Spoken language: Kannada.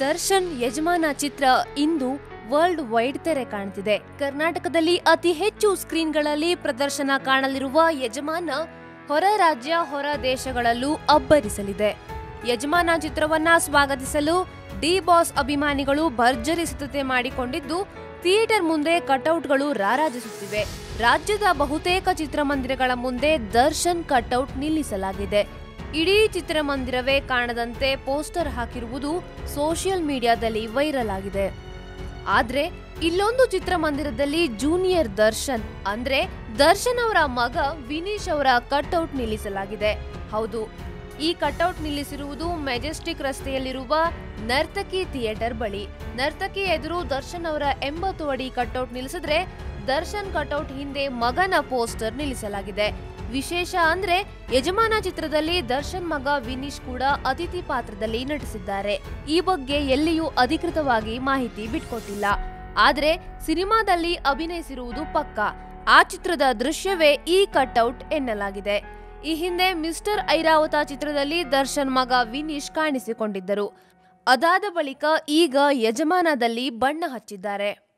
ದರ್ಶನ್ ಯಜಮಾನ ಚಿತ್ರ ಇಂದು ವರ್ಲ್ಡ್ ವೈಡ್ ತೆರೆ ಕಾಣ್ತಿದೆ. ಕರ್ನಾಟಕದಲ್ಲಿ ಅತಿ ಹೆಚ್ಚು ಸ್ಕ್ರೀನ್ಗಳಲ್ಲಿ ಪ್ರದರ್ಶನ ಕಾಣಲಿರುವ ಯಜಮಾನ ಹೊರ ರಾಜ್ಯ, ಹೊರ ದೇಶಗಳಲ್ಲೂ ಅಬ್ಬರಿಸಲಿದೆ. ಯಜಮಾನ ಚಿತ್ರವನ್ನ ಸ್ವಾಗತಿಸಲು ಡಿ ಬಾಸ್ ಅಭಿಮಾನಿಗಳು ಭರ್ಜರಿ ಸಿದ್ಧತೆ ಮಾಡಿಕೊಂಡಿದ್ದು, ಥಿಯೇಟರ್ ಮುಂದೆ ಕಟೌಟ್ಗಳು ರಾರಾಜಿಸುತ್ತಿವೆ. ರಾಜ್ಯದ ಬಹುತೇಕ ಚಿತ್ರಮಂದಿರಗಳ ಮುಂದೆ ದರ್ಶನ್ ಕಟೌಟ್ ನಿಲ್ಲಿಸಲಾಗಿದೆ. ಇಡೀ ಚಿತ್ರಮಂದಿರವೇ ಕಾಣದಂತೆ ಪೋಸ್ಟರ್ ಹಾಕಿರುವುದು ಸೋಷಿಯಲ್ ಮೀಡಿಯಾದಲ್ಲಿ ವೈರಲ್ ಆಗಿದೆ. ಆದ್ರೆ, ಇಲ್ಲೊಂದು ಚಿತ್ರಮಂದಿರದಲ್ಲಿ ಜೂನಿಯರ್ ದರ್ಶನ್, ಅಂದ್ರೆ ದರ್ಶನ್ ಅವರ ಮಗ ವಿನೀಶ್ ಅವರ ಕಟ್ಔಟ್ ನಿಲ್ಲಿಸಲಾಗಿದೆ. ಹೌದು, ಈ ಕಟ್ಔಟ್ ನಿಲ್ಲಿಸಿರುವುದು ಮೆಜೆಸ್ಟಿಕ್ ರಸ್ತೆಯಲ್ಲಿರುವ ನರ್ತಕಿ ಥಿಯೇಟರ್ ಬಳಿ. ನರ್ತಕಿ ಎದುರು ದರ್ಶನ್ ಅವರ ಎಂಬತ್ತು ಅಡಿ ಕಟ್ಔಟ್ ನಿಲ್ಲಿಸಿದ್ರೆ ದರ್ಶನ್ ಕಟೌಟ್ ಹಿಂದೆ ಮಗನ ಪೋಸ್ಟರ್ ನಿಲ್ಲಿಸಲಾಗಿದೆ. ವಿಶೇಷ ಅಂದ್ರೆ ಯಜಮಾನ ಚಿತ್ರದಲ್ಲಿ ದರ್ಶನ್ ಮಗ ವಿನೀಶ್ ಕೂಡ ಅತಿಥಿ ಪಾತ್ರದಲ್ಲಿ ನಟಿಸಿದ್ದಾರೆ. ಈ ಬಗ್ಗೆ ಎಲ್ಲಿಯೂ ಅಧಿಕೃತವಾಗಿ ಮಾಹಿತಿ ಬಿಟ್ಕೊಟ್ಟಿಲ್ಲ. ಆದ್ರೆ ಸಿನಿಮಾದಲ್ಲಿ ಅಭಿನಯಿಸಿರುವುದು ಪಕ್ಕ. ಆ ಚಿತ್ರದ ದೃಶ್ಯವೇ ಈ ಕಟ್ಔಟ್ ಎನ್ನಲಾಗಿದೆ. ಈ ಹಿಂದೆ ಮಿಸ್ಟರ್ ಐರಾವತ ಚಿತ್ರದಲ್ಲಿ ದರ್ಶನ್ ಮಗ ವಿನೀಶ್ ಕಾಣಿಸಿಕೊಂಡಿದ್ದರು. ಅದಾದ ಬಳಿಕ ಈಗ ಯಜಮಾನದಲ್ಲಿ ಬಣ್ಣ ಹಚ್ಚಿದ್ದಾರೆ.